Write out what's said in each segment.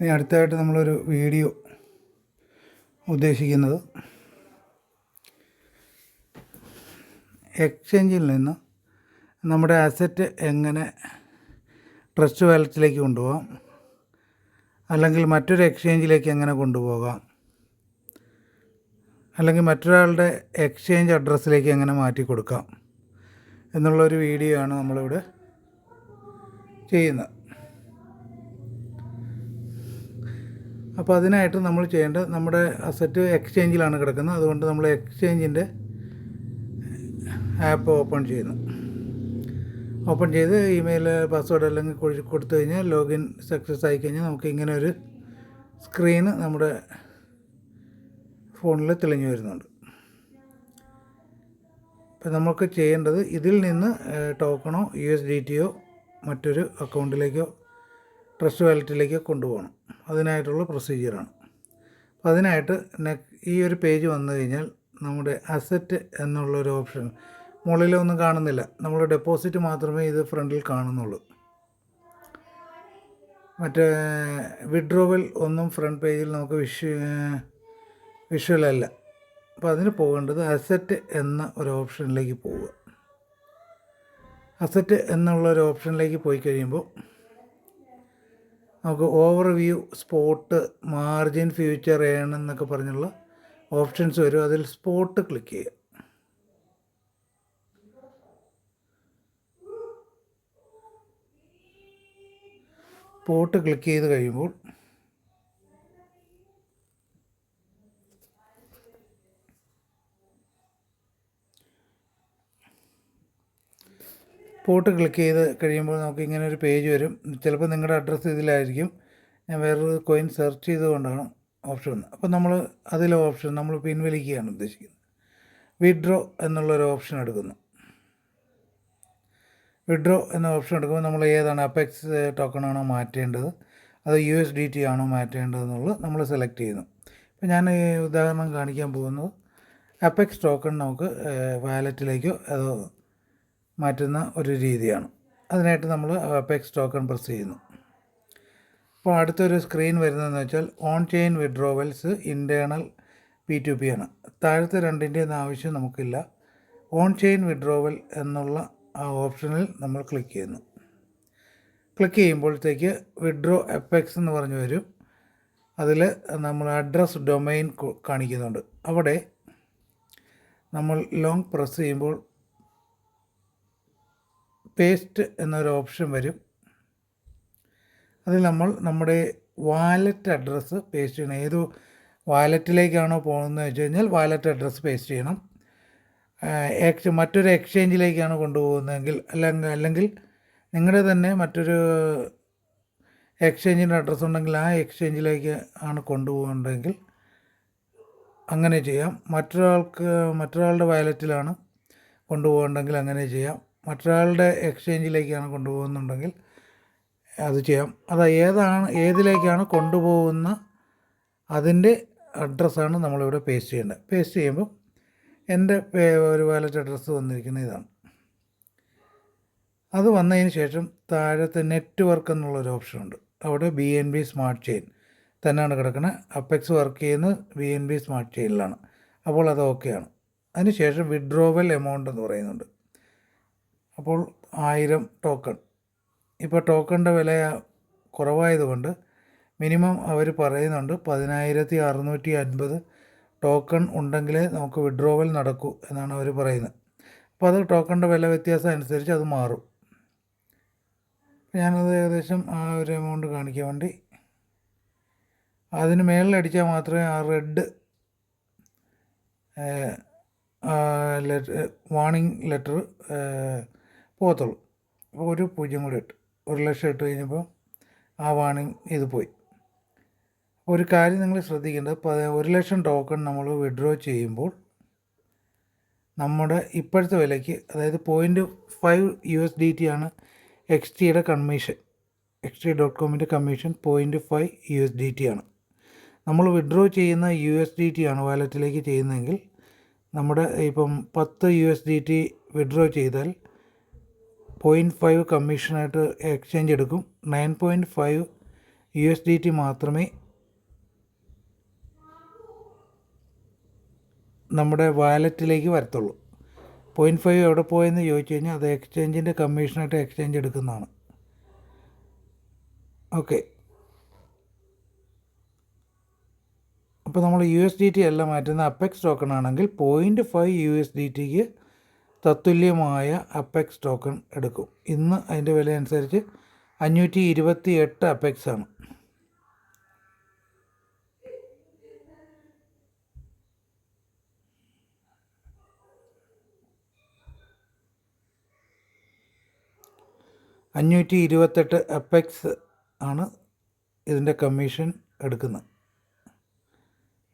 ഇനി അടുത്തായിട്ട് നമ്മളൊരു വീഡിയോ ഉദ്ദേശിക്കുന്നത് എക്സ്ചേഞ്ചിൽ നിന്ന് നമ്മുടെ അസറ്റ് എങ്ങനെ ട്രസ്റ്റ് വാലറ്റിലേക്ക് കൊണ്ടുപോകാം അല്ലെങ്കിൽ മറ്റൊരു എക്സ്ചേഞ്ചിലേക്ക് എങ്ങനെ കൊണ്ടുപോകാം അല്ലെങ്കിൽ മറ്റൊരാളുടെ എക്സ്ചേഞ്ച് അഡ്രസ്സിലേക്ക് എങ്ങനെ മാറ്റി കൊടുക്കാം എന്നുള്ളൊരു വീഡിയോ ആണ് നമ്മളിവിടെ ചെയ്യുന്നത്. അപ്പോൾ അതിനായിട്ട് നമ്മൾ ചെയ്യേണ്ടത് നമ്മുടെ അസറ്റ് എക്സ്ചേഞ്ചിലാണ് കിടക്കുന്നത്. അതുകൊണ്ട് നമ്മൾ എക്സ്ചേഞ്ചിന്റെ ആപ്പ് ഓപ്പൺ ചെയ്യുന്നു. ഓപ്പൺ ചെയ്ത് ഇമെയിൽ പാസ്വേഡ് അല്ലെങ്കിൽ കൊടുത്തു കഴിഞ്ഞാൽ ലോഗിൻ സക്സസ് ആയി കഴിഞ്ഞാൽ നമുക്ക് ഇങ്ങനെ ഒരു സ്ക്രീന് നമ്മുടെ ഫോണിൽ തെളിഞ്ഞു വരുന്നുണ്ട്. അപ്പം നമുക്ക് ചെയ്യേണ്ടത് ഇതിൽ നിന്ന് ടോക്കണോ യു എസ് ഡി ടിയോ മറ്റൊരു അക്കൗണ്ടിലേക്കോ ട്രസ്റ്റ് വാലറ്റിലേക്ക് കൊണ്ടുപോകണം. അതിനായിട്ടുള്ള പ്രൊസീജിയറാണ്. അപ്പോൾ അതിനായിട്ട് ഈ ഒരു പേജ് വന്നു കഴിഞ്ഞാൽ നമ്മുടെ അസറ്റ് എന്നുള്ളൊരു ഓപ്ഷൻ മുകളിലൊന്നും കാണുന്നില്ല. നമ്മൾ ഡെപ്പോസിറ്റ് മാത്രമേ ഇത് ഫ്രണ്ടിൽ കാണുന്നുള്ളൂ. മറ്റേ വിഡ്രോവൽ ഒന്നും ഫ്രണ്ട് പേജിൽ നമുക്ക് വിഷ് വിഷ്വൽ അല്ല. അപ്പോൾ അതിന് പോകേണ്ടത് അസറ്റ് എന്ന ഒരു ഓപ്ഷനിലേക്ക് പോവുക. അസറ്റ് എന്നുള്ള ഒരു ഓപ്ഷനിലേക്ക് പോയി കഴിയുമ്പോൾ നമുക്ക് overview spot margin future എന്നൊക്കെ പറഞ്ഞുള്ള ഓപ്ഷൻസ് വരും. അതിൽ സ്പോട്ട് ക്ലിക്ക് ചെയ്യുക. സ്പോട്ട് ക്ലിക്ക് ചെയ്ത് കഴിയുമ്പോൾ സ്പോട്ട് ക്ലിക്ക് ചെയ്ത് കഴിയുമ്പോൾ നമുക്ക് ഇങ്ങനെ ഒരു പേജ് വരും. ചിലപ്പോൾ നിങ്ങളുടെ അഡ്രസ്സ് ഇതിലായിരിക്കും. ഞാൻ വേറൊരു കോയിൻ സെർച്ച് ചെയ്തുകൊണ്ടാണ് ഓപ്ഷൻ വന്നത്. അപ്പോൾ നമ്മൾ അതിലെ ഓപ്ഷൻ നമ്മൾ പിൻവലിക്കുകയാണ് ഉദ്ദേശിക്കുന്നത്. വിഡ്രോ എന്നുള്ളൊരു ഓപ്ഷൻ എടുക്കുന്നു. വിഡ്രോ എന്ന ഓപ്ഷൻ എടുക്കുമ്പോൾ നമ്മൾ ഏതാണ് അപ്പെക്സ് ടോക്കണാണോ മാറ്റേണ്ടത്? അത് യു എസ് ഡി ടി ആണോ മാറ്റേണ്ടതെന്നുള്ളത് നമ്മൾ സെലക്ട് ചെയ്യുന്നു. ഇപ്പോൾ ഞാൻ ഉദാഹരണം കാണിക്കാൻ പോകുന്നത്. അപ്പെക്സ് ടോക്കൺ നമുക്ക് വാലറ്റിലേക്കോ അതോ മാറ്റുന്ന ഒരു രീതിയാണ്. അതിനായിട്ട് നമ്മൾ അപെക്സ് ടോക്കൺ പ്രസ് ചെയ്യുന്നു. അപ്പോൾ അടുത്തൊരു സ്ക്രീൻ വരുന്നതെന്ന് വെച്ചാൽ on chain withdrawals internal P to P ആണ്. താഴത്തെ രണ്ടിന്റെയും ആവശ്യം നമുക്കില്ല. ഓൺ ചെയിൻ വിഡ്രോവൽ എന്നുള്ള ആ ഓപ്ഷനിൽ നമ്മൾ ക്ലിക്ക് ചെയ്യുന്നു. ക്ലിക്ക് ചെയ്യുമ്പോഴത്തേക്ക് വിഡ്രോ എപ്പെക്സ് എന്ന് പറഞ്ഞു വരും. അതിൽ നമ്മൾ അഡ്രസ് ഡൊമൈൻ കാണിക്കുന്നുണ്ട്. അവിടെ നമ്മൾ ലോങ് പ്രസ് ചെയ്യുമ്പോൾ പേസ്റ്റ് എന്നൊരു ഓപ്ഷൻ വരും. അതിൽ നമ്മൾ നമ്മുടെ വാലറ്റ് അഡ്രസ്സ് പേസ്റ്റ് ചെയ്യണം. ഏത് വാലറ്റിലേക്കാണോ പോകുന്നത് വെച്ച് കഴിഞ്ഞാൽ വാലറ്റ് അഡ്രസ്സ് പേസ്റ്റ് ചെയ്യണം. എക്സ് മറ്റൊരു എക്സ്ചേഞ്ചിലേക്കാണ് കൊണ്ടുപോകുന്നതെങ്കിൽ അല്ലെങ്കിൽ അല്ലെങ്കിൽ നിങ്ങളുടെ തന്നെ മറ്റൊരു എക്സ്ചേഞ്ചിന്റെ അഡ്രസ്സ് ഉണ്ടെങ്കിൽ ആ എക്സ്ചേഞ്ചിലേക്ക് ആണ് കൊണ്ടുപോകേണ്ടതെങ്കിൽ അങ്ങനെ ചെയ്യാം. മറ്റൊരാൾക്ക് മറ്റൊരാളുടെ വാലറ്റിലാണ് കൊണ്ടുപോകേണ്ടെങ്കിൽ അങ്ങനെ ചെയ്യാം. മറ്റൊരാളുടെ എക്സ്ചേഞ്ചിലേക്കാണ് കൊണ്ടുപോകുന്നുണ്ടെങ്കിൽ അത് ചെയ്യാം. അത് ഏതാണ് ഏതിലേക്കാണ് കൊണ്ടുപോകുന്ന അതിന്റെ അഡ്രസ്സാണ് നമ്മളിവിടെ പേസ്റ്റ് ചെയ്യേണ്ടത്. പേസ്റ്റ് ചെയ്യുമ്പോൾ എന്റെ ഒരു വാലറ്റ് അഡ്രസ്സ് വന്നിരിക്കുന്ന ഇതാണ്. അത് വന്നതിന് ശേഷം താഴത്തെ നെറ്റ്വർക്ക് എന്നുള്ളൊരു ഓപ്ഷനുണ്ട് അവിടെ B N B smart chain തന്നെയാണ് കിടക്കുന്നത് അപ്പെക്സ് വർക്ക് ചെയ്യുന്നത് ബി എൻ ബി സ്മാർട്ട് ചെയിനിലാണ് അപ്പോൾ അത് ഓക്കെയാണ് അതിന് ശേഷം വിഡ്രോവൽ എമൗണ്ട് എന്ന് പറയുന്നുണ്ട്. അപ്പോൾ ആയിരം ടോക്കൺ ഇപ്പോൾ ടോക്കണിന്റെ വില കുറവായതുകൊണ്ട് മിനിമം അവർ പറയുന്നുണ്ട് പതിനായിരത്തി അറുന്നൂറ്റി അൻപത് ടോക്കൺ ഉണ്ടെങ്കിലേ നമുക്ക് വിഡ്രോവൽ നടക്കൂ എന്നാണ് അവർ പറയുന്നത്. അപ്പോൾ അത് ടോക്കണിന്റെ വില വ്യത്യാസം അനുസരിച്ച് അത് മാറും. ഞാനത് ഏകദേശം ആ ഒരു എമൗണ്ട് കാണിക്കാൻ വേണ്ടി അതിന് മേളിലടിച്ചാൽ മാത്രമേ ആ റെഡ് വാണിംഗ് ലെറ്റർ പോകത്തുള്ളൂ. അപ്പോൾ ഒരു പൂജ്യം കൂടി ഇട്ട് ഒരു ലക്ഷം ഇട്ട് കഴിഞ്ഞപ്പോൾ ആ വാണിംഗ് ഇത് പോയി. ഒരു കാര്യം നിങ്ങൾ ശ്രദ്ധിക്കേണ്ടത് ഒരു ലക്ഷം ടോക്കൺ നമ്മൾ വിഡ്രോ ചെയ്യുമ്പോൾ നമ്മുടെ ഇപ്പോഴത്തെ വിലയ്ക്ക് അതായത് point five U S D T ആണ് എക്സ് ടിയുടെ commission X T dot കോമിന്റെ commission point five U S D T ആണ്. നമ്മൾ വിഡ്രോ ചെയ്യുന്ന യു എസ് ഡി ടി ആണ് വാലറ്റിലേക്ക് ചെയ്യുന്നതെങ്കിൽ നമ്മുടെ ഇപ്പം പത്ത് U S D T withdraw ചെയ്താൽ പോയിന്റ് ഫൈവ് കമ്മീഷനായിട്ട് എക്സ്ചേഞ്ച് എടുക്കും. Nine point five U S D T മാത്രമേ നമ്മുടെ വാലറ്റിലേക്ക് വരത്തുള്ളൂ. പോയിന്റ് ഫൈവ് എവിടെ പോയെന്ന് ചോദിച്ചു കഴിഞ്ഞാൽ അത് എക്സ്ചേഞ്ചിന്റെ കമ്മീഷനായിട്ട് എക്സ്ചേഞ്ച് എടുക്കുന്നതാണ്. ഓക്കെ അപ്പോൾ നമ്മൾ യു എസ് ഡി ടി അല്ല മാറ്റുന്ന അപ്പെക്സ് ടോക്കൺ ആണെങ്കിൽ point five U S D tick തത്തുല്യമായ അപ്പെക്സ് ടോക്കൺ എടുക്കും. ഇന്ന് അതിന്റെ വില അനുസരിച്ച് അഞ്ഞൂറ്റി ഇരുപത്തി എട്ട് അപ്പെക്സ് ആണ്. അഞ്ഞൂറ്റി ഇരുപത്തെട്ട് അപ്പെക്സ് ആണ് ഇതിന്റെ കമ്മീഷൻ എടുക്കുന്നത്.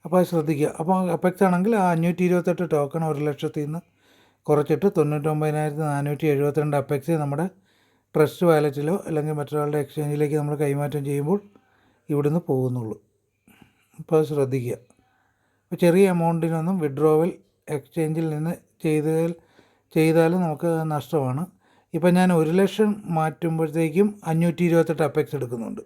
അപ്പോൾ അത് ശ്രദ്ധിക്കുക. അപ്പോൾ അപ്പെക്സ് ആണെങ്കിൽ ആ അഞ്ഞൂറ്റി ഇരുപത്തെട്ട് ടോക്കൺ ഒരു ലക്ഷത്തിൽ നിന്ന് കുറച്ചിട്ട് തൊണ്ണൂറ്റൊമ്പതിനായിരത്തി നാനൂറ്റി എഴുപത്തിരണ്ട് അപ്പെക്സ് നമ്മുടെ ട്രസ്റ്റ് വാലറ്റിലോ അല്ലെങ്കിൽ മറ്റൊരാളുടെ എക്സ്ചേഞ്ചിലേക്ക് നമ്മൾ കൈമാറ്റം ചെയ്യുമ്പോൾ ഇവിടുന്ന് പോകുന്നുള്ളൂ. അപ്പോൾ അത് ശ്രദ്ധിക്കുക. അപ്പോൾ ചെറിയ എമൗണ്ടിനൊന്നും വിഡ്രോവൽ എക്സ്ചേഞ്ചിൽ നിന്ന് ചെയ്താൽ ചെയ്താലും നമുക്ക് നഷ്ടമാണ്. ഇപ്പം ഞാൻ ഒരു ലക്ഷം മാറ്റുമ്പോഴത്തേക്കും അഞ്ഞൂറ്റി ഇരുപത്തെട്ട് അപ്പെക്സ് എടുക്കുന്നുണ്ട്.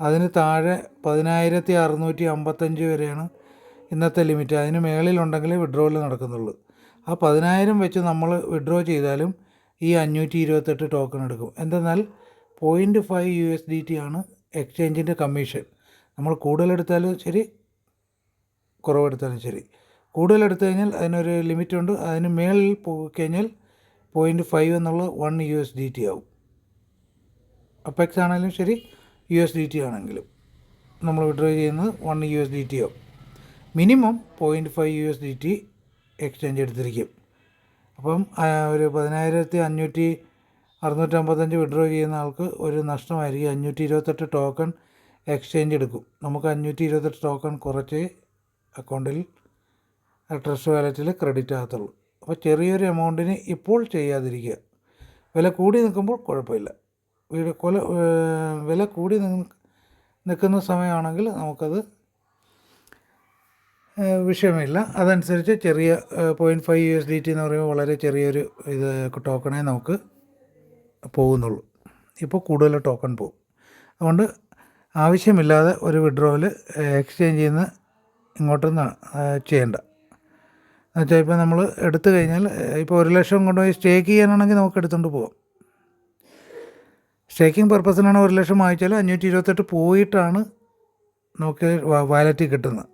അതിന് താഴെ പതിനായിരത്തി അറുന്നൂറ്റി അമ്പത്തഞ്ച് വരെയാണ് ഇന്നത്തെ ലിമിറ്റ്. അതിന് മേളിലുണ്ടെങ്കിൽ വിഡ്രോവൽ നടക്കുന്നുള്ളൂ. ആ പതിനായിരം വെച്ച് നമ്മൾ വിഡ്രോ ചെയ്താലും ഈ അഞ്ഞൂറ്റി ഇരുപത്തെട്ട് ടോക്കൺ എടുക്കും. എന്തെന്നാൽ point five U S D T ആണ് എക്സ്ചേഞ്ചിന്റെ കമ്മീഷൻ നമ്മൾ കൂടുതലെടുത്താലും ശരി കുറവെടുത്താലും ശരി. കൂടുതലെടുത്തു കഴിഞ്ഞാൽ അതിനൊരു ലിമിറ്റ് ഉണ്ട്. അതിന് മേളിൽ പോയി കഴിഞ്ഞാൽ പോയിന്റ് ഫൈവ് എന്നുള്ള one U S D T ആവും. അപ്പെക്സ് ആണെങ്കിലും ശരി യു എസ് ഡി ടി ആണെങ്കിലും നമ്മൾ വിഡ്രോ ചെയ്യുന്നത് one U S D T ആവും. Minimum point five U S D T exchange എടുത്തിരിക്കും. അപ്പം ഒരു പതിനായിരത്തി അഞ്ഞൂറ്റി അറുന്നൂറ്റമ്പത്തഞ്ച് വിഡ്രോ ചെയ്യുന്ന ആൾക്ക് ഒരു നഷ്ടമായിരിക്കും. അഞ്ഞൂറ്റി ഇരുപത്തെട്ട് ടോക്കൺ എക്സ്ചേഞ്ച് എടുക്കും. നമുക്ക് അഞ്ഞൂറ്റി ഇരുപത്തെട്ട് ടോക്കൺ കുറച്ച് അക്കൗണ്ടിൽ ട്രസ്റ്റ് വാലറ്റിൽ ക്രെഡിറ്റ് ആകത്തുള്ളൂ. അപ്പോൾ ചെറിയൊരു എമൗണ്ടിന് ഇപ്പോൾ ചെയ്യാതിരിക്കുക. വില കൂടി നിൽക്കുമ്പോൾ കുഴപ്പമില്ല. വീട് കൊല വില കൂടി നിൽക്കുന്ന സമയമാണെങ്കിൽ നമുക്കത് വിഷയമില്ല. അതനുസരിച്ച് ചെറിയ point five U S D T എന്ന് പറയുമ്പോൾ വളരെ ചെറിയൊരു ഇത് ടോക്കണേ നമുക്ക് പോകുന്നുള്ളൂ. ഇപ്പോൾ കൂടുതൽ ടോക്കൺ പോകും. അതുകൊണ്ട് ആവശ്യമില്ലാതെ ഒരു വിഡ്രോവൽ എക്സ്ചേഞ്ച് ചെയ്യുന്ന ഇങ്ങോട്ടൊന്ന് ചെയ്യേണ്ട. എന്നുവെച്ചാൽ ഇപ്പോൾ നമ്മൾ എടുത്തു കഴിഞ്ഞാൽ ഇപ്പോൾ ഒരു ലക്ഷം കൊണ്ടുപോയി സ്റ്റേക്ക് ചെയ്യാനാണെങ്കിൽ നമുക്ക് എടുത്തുകൊണ്ട് പോകാം സ്റ്റേക്കിംഗ് പർപ്പസിനാണ് ഒരു ലക്ഷം വാങ്ങിച്ചാൽ അഞ്ഞൂറ്റി ഇരുപത്തെട്ട് പോയിട്ടാണ് നമുക്ക് വാലറ്റിൽ കിട്ടുന്നത്.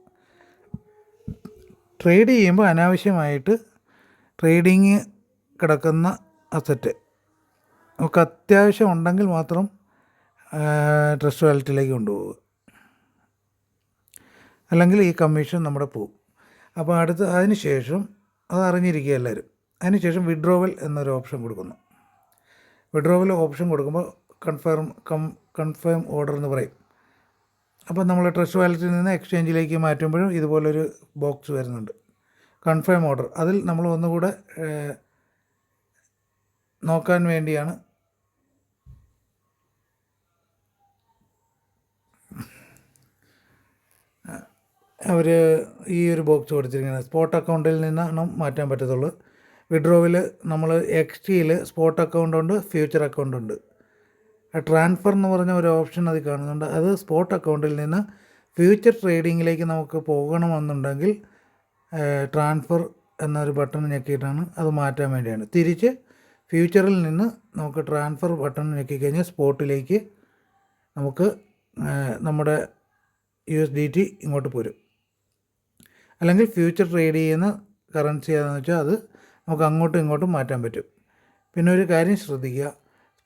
ട്രേഡ് ചെയ്യുമ്പോൾ അനാവശ്യമായിട്ട് ട്രേഡിങ് കിടക്കുന്ന അസറ്റ് നമുക്ക് അത്യാവശ്യം ഉണ്ടെങ്കിൽ മാത്രം ട്രസ്റ്റ് വാലറ്റിലേക്ക് കൊണ്ടുപോകുക അല്ലെങ്കിൽ ഈ കമ്മീഷൻ നമ്മുടെ പോവും അപ്പോൾ അടുത്ത അതിന് ശേഷം അത് അറിഞ്ഞിരിക്കുക എല്ലാവരും. അതിനുശേഷം വിഡ്രോവൽ എന്നൊരു ഓപ്ഷൻ കൊടുക്കുന്നു. വിഡ്രോവൽ ഓപ്ഷൻ കൊടുക്കുമ്പോൾ കൺഫേം കം കൺഫേം ഓർഡർ എന്ന് പറയും. അപ്പോൾ നമ്മൾ ട്രഷ് വാലറ്റിൽ നിന്ന് എക്സ്ചേഞ്ചിലേക്ക് മാറ്റുമ്പോഴും ഇതുപോലൊരു ബോക്സ് വരുന്നുണ്ട്. Confirm order. അതിൽ നമ്മൾ ഒന്നുകൂടെ നോക്കാൻ വേണ്ടിയാണ്. അവർ ഈ ഒരു ബോക്സ് കൊടുത്തിരിക്കുന്നത്. സ്പോട്ട് അക്കൗണ്ടിൽ നിന്നാണ് മാറ്റാൻ പറ്റത്തുള്ളൂ. വിഡ്രോവിൽ നമ്മൾ എക്സ് ടിയിൽ സ്പോട്ട് അക്കൗണ്ട് ഉണ്ട് ഫ്യൂച്ചർ അക്കൗണ്ട് ഉണ്ട്. ട്രാൻസ്ഫർ എന്ന് പറഞ്ഞ ഒരു ഓപ്ഷൻ അതിൽ കാണുന്നുണ്ട്. അത് സ്പോട്ട് അക്കൗണ്ടിൽ നിന്ന് ഫ്യൂച്ചർ ട്രേഡിങ്ങിലേക്ക് നമുക്ക് പോകണമെന്നുണ്ടെങ്കിൽ ട്രാൻസ്ഫർ എന്നൊരു ബട്ടൺ ഞെക്കിയിട്ടാണ് അത് മാറ്റാൻ വേണ്ടിയാണ്. തിരിച്ച് ഫ്യൂച്ചറിൽ നിന്ന് നമുക്ക് ട്രാൻസ്ഫർ ബട്ടൺ ഞെക്കിക്കഴിഞ്ഞാൽ സ്പോട്ടിലേക്ക് നമുക്ക് നമ്മുടെ യു എസ് ഡി ടി ഇങ്ങോട്ട് പോരും. അല്ലെങ്കിൽ ഫ്യൂച്ചർ ട്രേഡ് ചെയ്യുന്ന കറൻസി ഏതാണെന്ന് വെച്ചാൽ അത് നമുക്ക് അങ്ങോട്ടും ഇങ്ങോട്ടും മാറ്റാൻ പറ്റും. പിന്നെ ഒരു കാര്യം ശ്രദ്ധിക്കുക.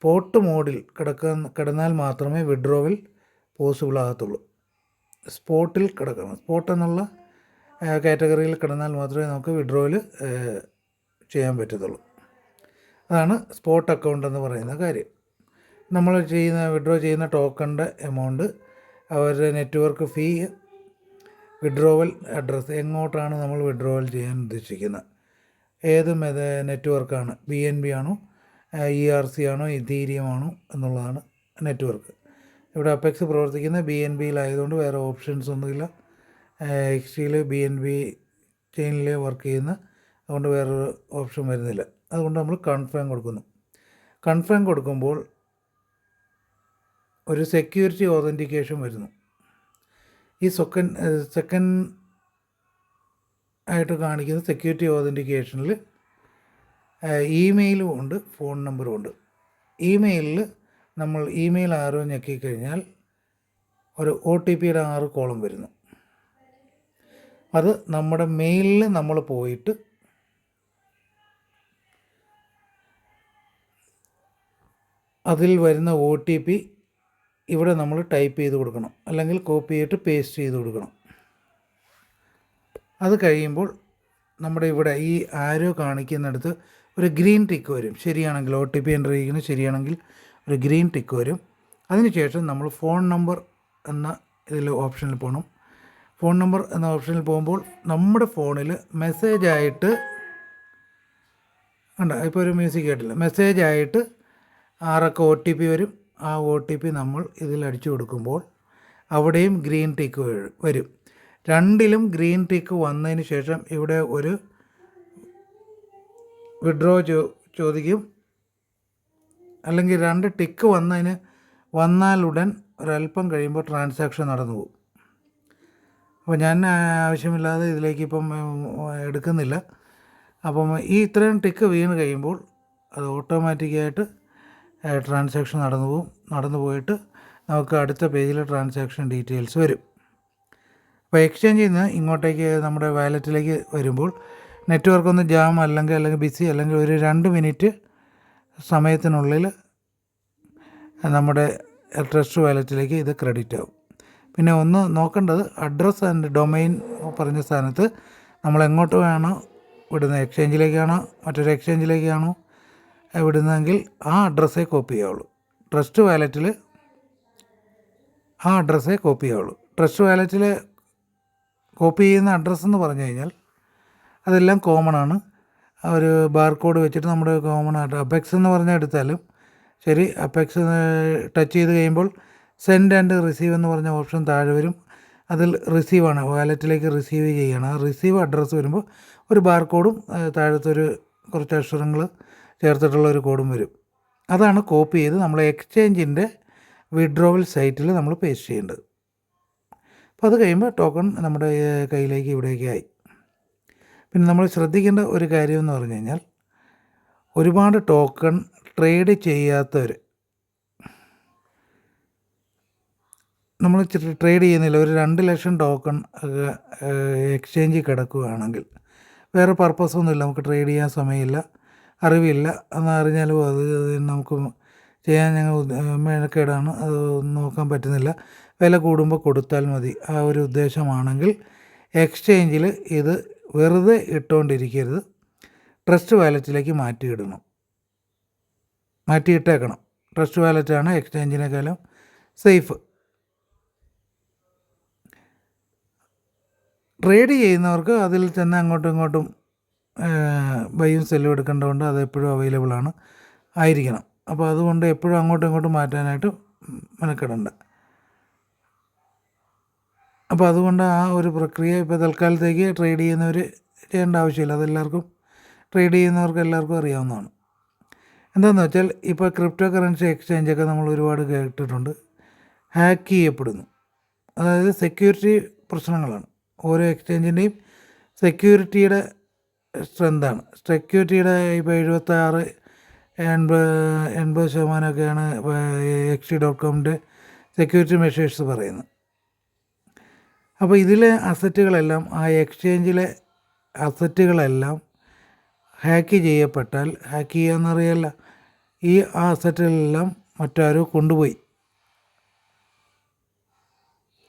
സ്പോട്ട് മോഡിൽ കിടക്കുന്ന കിടന്നാൽ മാത്രമേ വിഡ്രോവൽ പോസിബിൾ ആകത്തുള്ളൂ. സ്പോട്ടിൽ കിടക്കണം. സ്പോട്ട് എന്നുള്ള കാറ്റഗറിയിൽ കിടന്നാൽ മാത്രമേ നമുക്ക് വിഡ്രോവൽ ചെയ്യാൻ പറ്റത്തുള്ളൂ. അതാണ് സ്പോട്ട് അക്കൗണ്ട് എന്ന് പറയുന്ന കാര്യം. നമ്മൾ ചെയ്യുന്ന വിഡ്രോ ചെയ്യുന്ന ടോക്കണിന്റെ എമൗണ്ട് അവരുടെ നെറ്റ്വർക്ക് ഫീ വിഡ്രോവൽ അഡ്രസ്സ് എങ്ങോട്ടാണ് നമ്മൾ വിഡ്രോവൽ ചെയ്യാൻ ഉദ്ദേശിക്കുന്നത്? ഏത് മെത നെറ്റ്വർക്കാണ്? ബി എൻ ബി ആണോ? ഇ ആർ സി ആണോ ഇതീരിയം ആണോ എന്നുള്ളതാണ് നെറ്റ്വർക്ക്. ഇവിടെ അപ്പെക്സ് പ്രവർത്തിക്കുന്ന ബി എൻ ബിയിലായതുകൊണ്ട് വേറെ ഓപ്ഷൻസ് ഒന്നുമില്ല. എക്സ്റ്റിയിൽ ബി എൻ ബി ചെയിനിൽ വർക്ക് ചെയ്യുന്ന അതുകൊണ്ട് വേറൊരു ഓപ്ഷൻ വരുന്നില്ല. അതുകൊണ്ട് നമ്മൾ കൺഫേം കൊടുക്കുന്നു. കൺഫേം കൊടുക്കുമ്പോൾ ഒരു സെക്യൂരിറ്റി ഓതന്റിക്കേഷൻ വരുന്നു. ഈ സെക്കൻഡ് സെക്കൻഡ് ആയിട്ട് കാണിക്കുന്ന സെക്യൂരിറ്റി ഓതന്റിക്കേഷനിൽ ഇമെയിലും ഉണ്ട് ഫോൺ നമ്പറും ഉണ്ട്. ഇമെയിലിൽ നമ്മൾ ഇമെയിൽ ആരോ ഞെക്കിക്കഴിഞ്ഞാൽ ഒരു ഒ ടി പിയുടെ ആറ് കോളം വരുന്നു. അത് നമ്മുടെ മെയിലിൽ നമ്മൾ പോയിട്ട് അതിൽ വരുന്ന ഒ ടി പി ഇവിടെ നമ്മൾ ടൈപ്പ് ചെയ്ത് കൊടുക്കണം. അല്ലെങ്കിൽ കോപ്പി ചെയ്തിട്ട് പേസ്റ്റ് ചെയ്ത് കൊടുക്കണം. അത് കഴിയുമ്പോൾ നമ്മുടെ ഇവിടെ ഈ ആരോ കാണിക്കുന്നിടത്ത് ഒരു ഗ്രീൻ ടിക്ക് വരും. ശരിയാണെങ്കിൽ ഒ ടി പി എന്റർ ചെയ്യുന്നത് ശരിയാണെങ്കിൽ ഒരു ഗ്രീൻ ടിക്ക് വരും. അതിനുശേഷം നമ്മൾ ഫോൺ നമ്പർ എന്ന ഇതിൽ ഓപ്ഷനിൽ പോകണം ഫോൺ നമ്പർ എന്ന ഓപ്ഷനിൽ പോകുമ്പോൾ നമ്മുടെ ഫോണിൽ മെസ്സേജായിട്ട് ഉണ്ട് ഇപ്പോൾ ഒരു മ്യൂസിക് കേട്ടില്ല. മെസ്സേജായിട്ട് ആറൊക്കെ ഒ ടി പി വരും. ആ ഒ ടി പി നമ്മൾ ഇതിൽ അടിച്ചു കൊടുക്കുമ്പോൾ അവിടെയും ഗ്രീൻ ടിക്ക് വരും. രണ്ടിലും ഗ്രീൻ ടിക്ക് വന്നതിന് ശേഷം ഇവിടെ ഒരു വിഡ്രോ ചോ ചോദിക്കും. അല്ലെങ്കിൽ രണ്ട് ടിക്ക് വന്നതിന് വന്നാലുടൻ ഒരല്പം കഴിയുമ്പോൾ ട്രാൻസാക്ഷൻ നടന്നു പോകും. അപ്പോൾ ഞാൻ ആവശ്യമില്ലാതെ ഇതിലേക്ക് ഇപ്പം എടുക്കുന്നില്ല. അപ്പം ഈ ഇത്രയും ടിക്ക് വീണ് കഴിയുമ്പോൾ അത് ഓട്ടോമാറ്റിക്കായിട്ട് ട്രാൻസാക്ഷൻ നടന്നു പോകും. നടന്നു പോയിട്ട് നമുക്ക് അടുത്ത പേജിൽ ട്രാൻസാക്ഷൻ ഡീറ്റെയിൽസ് വരും. അപ്പോൾ എക്സ്ചേഞ്ചിൽ നിന്ന് ഇങ്ങോട്ടേക്ക് നമ്മുടെ വാലറ്റിലേക്ക് വരുമ്പോൾ നെറ്റ്വർക്ക് ഒന്ന് ജാം അല്ലെങ്കിൽ അല്ലെങ്കിൽ ബിസി അല്ലെങ്കിൽ ഒരു രണ്ട് മിനിറ്റ് സമയത്തിനുള്ളിൽ നമ്മുടെ ട്രസ്റ്റ് വാലറ്റിലേക്ക് ഇത് ക്രെഡിറ്റ് ആവും. പിന്നെ ഒന്ന് നോക്കേണ്ടത് അഡ്രസ്സ് ആൻഡ് ഡൊമൈൻ പറഞ്ഞ സ്ഥാനത്ത് നമ്മൾ എങ്ങോട്ട് വേണോ വിടുന്നത് എക്സ്ചേഞ്ചിലേക്കാണോ മറ്റൊരു എക്സ്ചേഞ്ചിലേക്കാണോ വിടുന്നതെങ്കിൽ ആ അഡ്രസ്സേ കോപ്പി ചെയ്യാവുള്ളൂ ട്രസ്റ്റ് വാലറ്റിൽ ആ അഡ്രസ്സേ കോപ്പി ചെയ്യാവുള്ളൂ ട്രസ്റ്റ് വാലറ്റിൽ കോപ്പി ചെയ്യുന്ന അഡ്രസ്സ് എന്ന് പറഞ്ഞു കഴിഞ്ഞാൽ അതെല്ലാം കോമൺ ആണ്. ഒരു ബാർകോഡ് വെച്ചിട്ട് നമ്മുടെ കോമൺ ആയിട്ട് അപ്പെക്സ് എന്ന് പറഞ്ഞാൽ എടുത്താലും ശരി അപ്പെക്സ് ടച്ച് ചെയ്ത് കഴിയുമ്പോൾ സെൻഡ് ആൻഡ് റിസീവ് എന്ന് പറഞ്ഞ ഓപ്ഷൻ താഴെ വരും. അതിൽ റിസീവാണ് വാലറ്റിലേക്ക് റിസീവ് ചെയ്യണം. ആ റിസീവ് അഡ്രസ്സ് വരുമ്പോൾ ഒരു ബാർകോഡും താഴത്തൊരു കുറച്ച് അക്ഷരങ്ങൾ ചേർത്തിട്ടുള്ള ഒരു കോഡും വരും. അതാണ് കോപ്പി ചെയ്ത് നമ്മൾ എക്സ്ചേഞ്ചിന്റെ വിഡ്രോവൽ സൈറ്റിൽ നമ്മൾ പേസ്റ്റ് ചെയ്യേണ്ടത്. അപ്പോൾ അത് കഴിയുമ്പോൾ ടോക്കൺ നമ്മുടെ കയ്യിലേക്ക് ഇവിടേക്ക് ആയി. പിന്നെ നമ്മൾ ശ്രദ്ധിക്കേണ്ട ഒരു കാര്യം എന്ന് പറഞ്ഞു കഴിഞ്ഞാൽ ഒരുപാട് ടോക്കൺ ട്രേഡ് ചെയ്യാത്തവർ നമ്മൾ ട്രേഡ് ചെയ്യുന്നില്ല. ഒരു രണ്ട് ലക്ഷം ടോക്കൺ എക്സ്ചേഞ്ചിൽ കിടക്കുകയാണെങ്കിൽ വേറെ പർപ്പസൊന്നുമില്ല നമുക്ക് ട്രേഡ് ചെയ്യാൻ സമയമില്ല അറിവില്ല. എന്നറിഞ്ഞാലും അത് നമുക്ക് ചെയ്യാൻ ഞങ്ങൾ മേനക്കേടാണ്. അത് നോക്കാൻ പറ്റുന്നില്ല. വില കൂടുമ്പോൾ കൊടുത്താൽ മതി. ആ ഒരു ഉദ്ദേശമാണെങ്കിൽ എക്സ്ചേഞ്ചിൽ ഇത് വെറുതെ ഇട്ടുകൊണ്ടിരിക്കരുത് ട്രസ്റ്റ് വാലറ്റിലേക്ക് മാറ്റിയിടണം. മാറ്റിയിട്ടേക്കണം. ട്രസ്റ്റ് വാലറ്റാണ് എക്സ്ചേഞ്ചിനേക്കാളും സേഫ്. ട്രേഡ് ചെയ്യുന്നവർക്ക് അതിൽ തന്നെ അങ്ങോട്ടും ഇങ്ങോട്ടും ബൈയും സെല്ലും എടുക്കേണ്ടതുകൊണ്ട് അത് എപ്പോഴും അവൈലബിൾ ആണ്. ആയിരിക്കണം. അപ്പോൾ അതുകൊണ്ട് എപ്പോഴും അങ്ങോട്ടും ഇങ്ങോട്ടും മാറ്റാനായിട്ട് മെനക്കെടണ്ട. അപ്പോൾ അതുകൊണ്ട് ആ ഒരു പ്രക്രിയ ഇപ്പോൾ തൽക്കാലത്തേക്ക് ട്രേഡ് ചെയ്യുന്നവർ ചെയ്യേണ്ട ആവശ്യമില്ല. അതെല്ലാവർക്കും ട്രേഡ് ചെയ്യുന്നവർക്ക് എല്ലാവർക്കും അറിയാവുന്നതാണ്. എന്താണെന്ന് വെച്ചാൽ ഇപ്പോൾ ക്രിപ്റ്റോ കറൻസി എക്സ്ചേഞ്ചൊക്കെ നമ്മൾ ഒരുപാട് കേട്ടിട്ടുണ്ട്. ഹാക്ക് ചെയ്യപ്പെടുന്നു. അതായത് സെക്യൂരിറ്റി പ്രശ്നങ്ങളാണ്. ഓരോ എക്സ്ചേഞ്ചിന്റെയും സെക്യൂരിറ്റിയുടെ സ്ട്രെങ്താണ്. സെക്യൂരിറ്റിയുടെ ഇപ്പോൾ എഴുപത്താറ് എൺപത് എൺപത് ശതമാനമൊക്കെയാണ് എക്സ് ഡോട്ട് കോമിന്റെ സെക്യൂരിറ്റി മെഷേഴ്സ് പറയുന്നത്. അപ്പോൾ ഇതിലെ അസറ്റുകളെല്ലാം ആ എക്സ്ചേഞ്ചിലെ അസറ്റുകളെല്ലാം ഹാക്ക് ചെയ്യപ്പെട്ടാൽ ഹാക്ക് ചെയ്യാന്നറിയല്ല ഈ അസറ്റുകളെല്ലാം മറ്റാരോ കൊണ്ടുപോയി.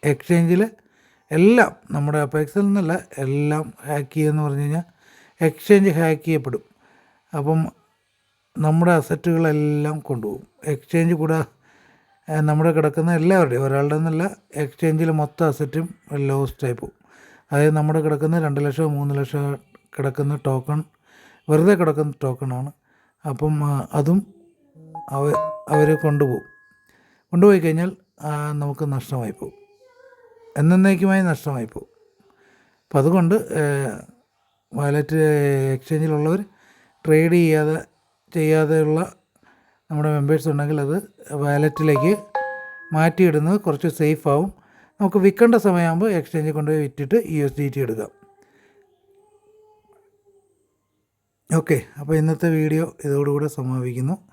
എക്സ്ചേഞ്ചിൽ എല്ലാം നമ്മുടെ അപേക്ഷയിൽ നിന്നല്ല എല്ലാം ഹാക്ക് ചെയ്യുമെന്ന് പറഞ്ഞു കഴിഞ്ഞാൽ എക്സ്ചേഞ്ച് ഹാക്ക് ചെയ്യപ്പെടും. അപ്പം നമ്മുടെ അസറ്റുകളെല്ലാം കൊണ്ടുപോകും. എക്സ്ചേഞ്ച് കൂടെ നമ്മുടെ കിടക്കുന്ന എല്ലാവരുടെയും ഒരാളുടെ നല്ല എക്സ്ചേഞ്ചിൽ മൊത്തം അസറ്റും ലോസ്റ്റ് ആയി പോകും. അതായത് നമ്മുടെ കിടക്കുന്ന രണ്ട് ലക്ഷം മൂന്ന് ലക്ഷം കിടക്കുന്ന ടോക്കൺ വെറുതെ കിടക്കുന്ന ടോക്കണാണ് അപ്പം അതും അവ അവർ കൊണ്ടുപോകും. കൊണ്ടുപോയി കഴിഞ്ഞാൽ നമുക്ക് നഷ്ടമായി പോകും. എന്നേക്കുമായി നഷ്ടമായി പോകും. അപ്പം അതുകൊണ്ട് വാലറ്റ് എക്സ്ചേഞ്ചിലുള്ളവർ ട്രേഡ് ചെയ്യാതെ ചെയ്യാതെയുള്ള നമ്മുടെ മെമ്പേഴ്സ് ഉണ്ടെങ്കിൽ അത് വാലറ്റിലേക്ക് മാറ്റിയിടുന്നത് കുറച്ച് സേഫ് ആവും. നമുക്ക് വിൽക്കേണ്ട സമയമാകുമ്പോൾ എക്സ്ചേഞ്ച് കൊണ്ടുപോയി വിറ്റിട്ട് ഇ എസ് ഡി ടി എടുക്കാം. ഓക്കെ അപ്പോൾ ഇന്നത്തെ വീഡിയോ ഇതോടുകൂടെ സമാപിക്കുന്നു.